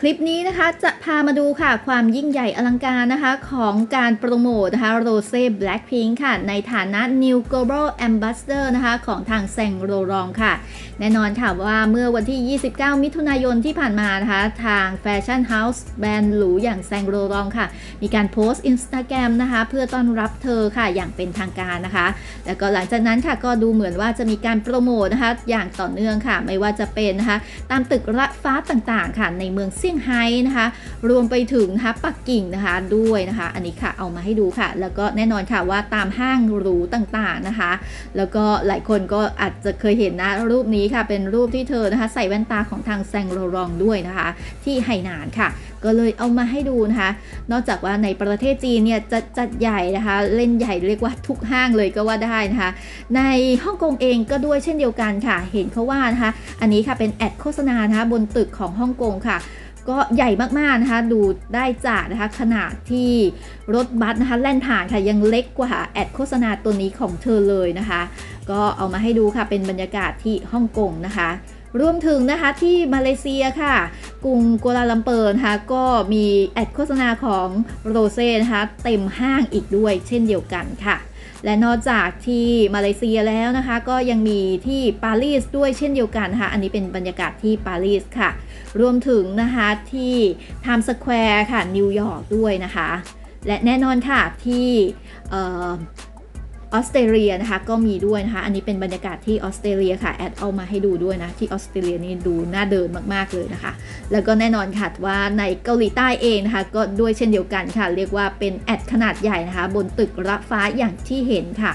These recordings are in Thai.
คลิปนี้นะคะจะพามาดูค่ะความยิ่งใหญ่อลังการนะคะของการโปรโมทนะคะโรเซ่ Blackpink ค่ะ ในฐานะ New Global Ambassador นะคะของทางแซงโรรองค่ะ แน่นอนค่ะว่าเมื่อวันที่ 29 มิถุนายนที่ผ่านมานะคะ ทางแฟชั่นเฮาส์แบรนด์หรูอย่างแซงโรรองค่ะ มีการโพสต์ Instagram นะคะ เพื่อต้อนรับเธอค่ะอย่างเป็นทางการนะคะ แล้วก็หลังจากนั้นค่ะก็ดูเหมือนว่าจะมีการโปรโมทนะคะอย่างต่อเนื่องค่ะ ไม่ว่าจะเป็นนะคะตามตึกระฟ้าต่างๆ ค่ะในเมืองซี่ยงไฮ้นะคะ รวมไปถึงนะคะปักกิ่งนะคะด้วยนะคะ อันนี้ค่ะเอามาให้ดูค่ะ แล้วก็แน่นอนค่ะว่าตามห้างหรูต่างๆนะคะ แล้วก็หลายคนก็อาจจะเคยเห็นนะรูปนี้ค่ะ เป็นรูปที่เธอนะคะใส่แว่นตาของทางแซงโรรองด้วยนะคะ ที่ไหหนานค่ะ ก็เลยเอามาให้ดูนะคะ นอกจากว่าในประเทศจีนเนี่ยจะจัดใหญ่นะคะ เล่นใหญ่เรียกว่าทุกห้างเลยก็ว่าได้นะคะ ในฮ่องกงเองก็ด้วยเช่นเดียวกันค่ะ เห็นเขาว่านะคะ อันนี้ค่ะเป็นแอดโฆษณานะคะบนตึกของฮ่องกงค่ะก็ใหญ่มากๆนะคะดูได้จากนะคะขนาดที่รถบัสนะคะแล่นผ่านค่ะยังเล็กกว่าแอดโฆษณาตัวนี้ของเธอเลยนะคะ ก็เอามาให้ดูค่ะเป็นบรรยากาศที่ฮ่องกงนะคะ รวมถึงนะคะที่มาเลเซียค่ะ กรุงกัวลาลัมเปอร์นะคะก็มีแอดโฆษณาของโรเซ่นะคะเต็มห้างอีกด้วยเช่นเดียวกันค่ะและนอกจากที่มาเลเซียแล้วนะคะ ก็ยังมีที่ปารีสด้วยเช่นเดียวกันนะคะอันนี้เป็นบรรยากาศที่ปารีสค่ะ รวมถึงนะคะที่ไทม์สแควร์ค่ะนิวยอร์กด้วยนะคะ และแน่นอนค่ะที่ ออสเตรเลียนะคะก็มีด้วยนะคะ อันนี้เป็นบรรยากาศที่ออสเตรเลียค่ะ แอดเอามาให้ดูด้วยนะ ที่ออสเตรเลียนี่ดูน่าเดินมากๆเลยนะคะ แล้วก็แน่นอนค่ะว่าในเกาหลีใต้เองนะคะ ก็ด้วยเช่นเดียวกันค่ะ เรียกว่าเป็นแอดขนาดใหญ่นะคะ บนตึกระฟ้าอย่างที่เห็นค่ะ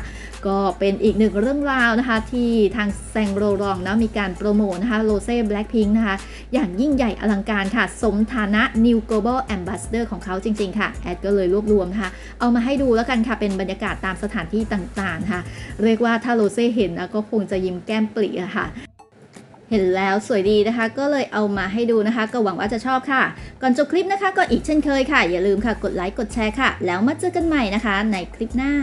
ก็เป็นอีกหนึ่งเรื่องราวนะคะ ที่ทางแซงโรรองนะมีการโปรโมทนะคะโรเซ่แบล็คพิงค์นะคะ อย่างยิ่งใหญ่อลังการค่ะ สมฐานะ New Global Ambassador ของเขาจริง ๆ ค่ะ แอดก็เลยรวบรวมนะคะ เอามาให้ดูแล้วกันค่ะเป็นบรรยากาศตามสถานที่ต่างต่างๆค่ะ เรียกว่าถ้าโรเซ่เห็นนะก็คงจะยิ้มแก้มปรีอะค่ะเห็นแล้วสวยดีนะคะ ก็เลยเอามาให้ดูนะคะ ก็หวังว่าจะชอบค่ะ ก่อนจบคลิปนะคะ ก็อีกเช่นเคยค่ะ อย่าลืมค่ะ กดไลค์กดแชร์ค่ะ แล้วมาเจอกันใหม่นะคะ ในคลิปหน้า